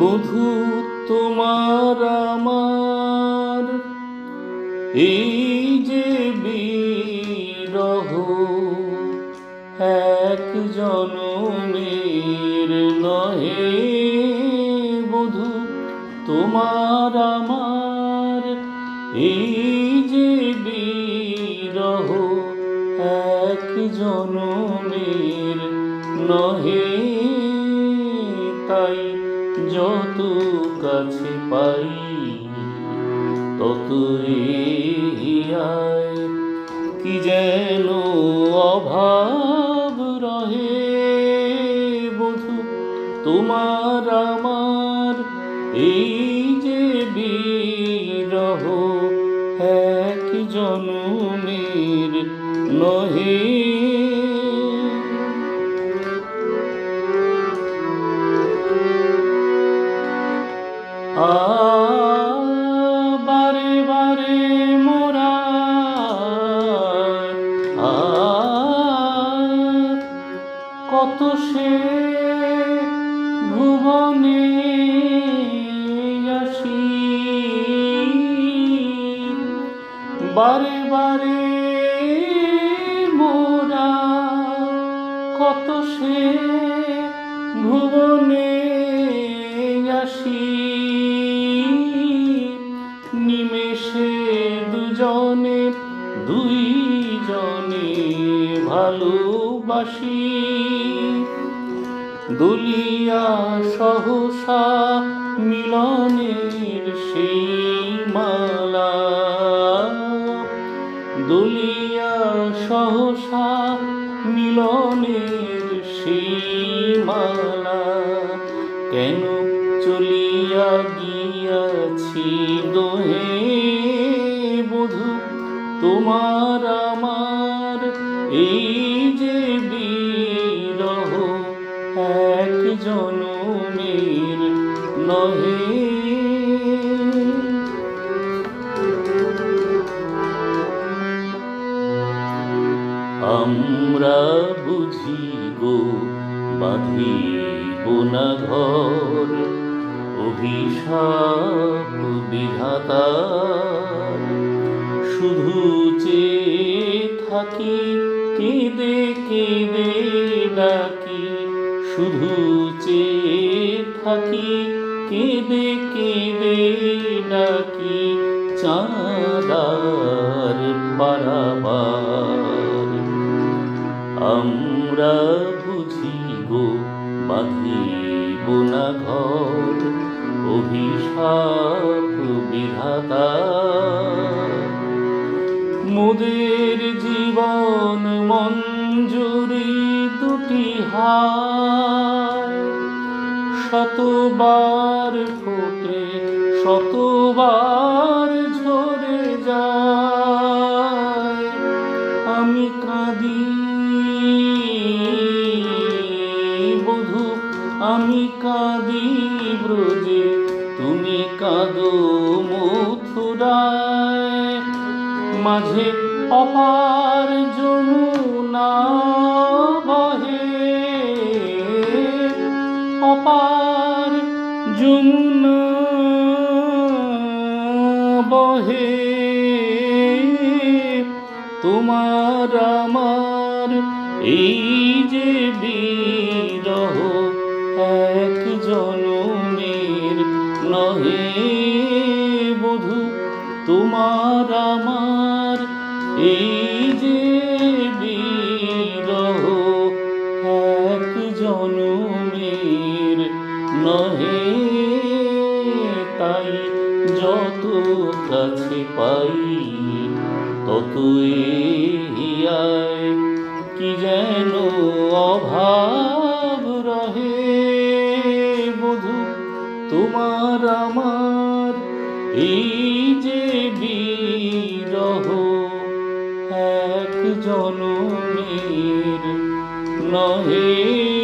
বধু তোমার আমার। এই যে বিরহ, এক জনমের নহে বধু তোমার আমার। এই যে বিরহ, এক জনমের নহে, তাই যত কাছে পাই তত আয়। কি যেন অভাব রহে বধু, তোমার আমার এই যে বিরহ, এক জনমের নহে বারে বারে মোরা ভুবনে বারে বারে কত সে ভুবনে ভালোবাসি। দুলিয়া সহসা মিলনের সেই মালা দুলিয়া সহসা মিলনের সেই মালা কেন চলিয়া গিয়াছি দোহে বধু, তোমার আমার এই যে বিরহ এক জনমের আমরা বুঝি গো বাঁধিব না ঘর অভিশাপ বিধাতার ডাকি শুধু চেয়ে থাকি, কেঁদে কেঁদে ডাকি চাঁদার পারাবার আমরা বুঝি গো বাঁধিব না ঘর অভিশাপ বিধাতা। মোদের জীবন মঞ্জুরি হায় শতবার ফোটে, শতবার ঝরে যায়। আমি কাঁদি, বধু, আমি কাঁদি ব্রজে, তুমি কাঁদো মথুরায়। মাঝে অপার যমুনা বহে অপার যমুনা বহে। তোমার আমার এই যে বিরহ, এক জনমের নহে বধু। তোমার আমার এই কাছে পাই তত আয়, কি যেন অভাব রহে বধু, তোমার আমার এই যে বিরহ, এক জনমের নহে